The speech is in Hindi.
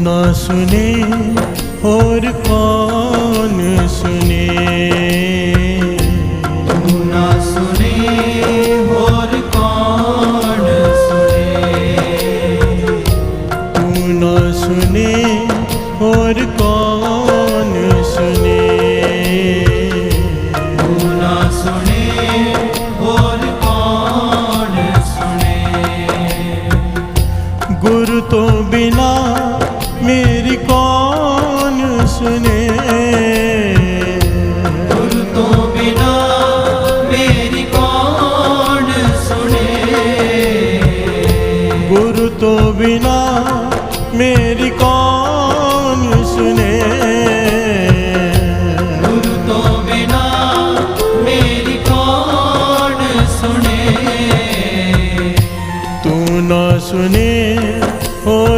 ना सुने और कौन सुने? और कौन सुने? ना सुने और कौन सुने? तू ना मेरी कौन सुने तो बिना मेरी सुने गुरु तो बिना मेरी सुने गुरु तो बिना मेरी सुने तू ना सुने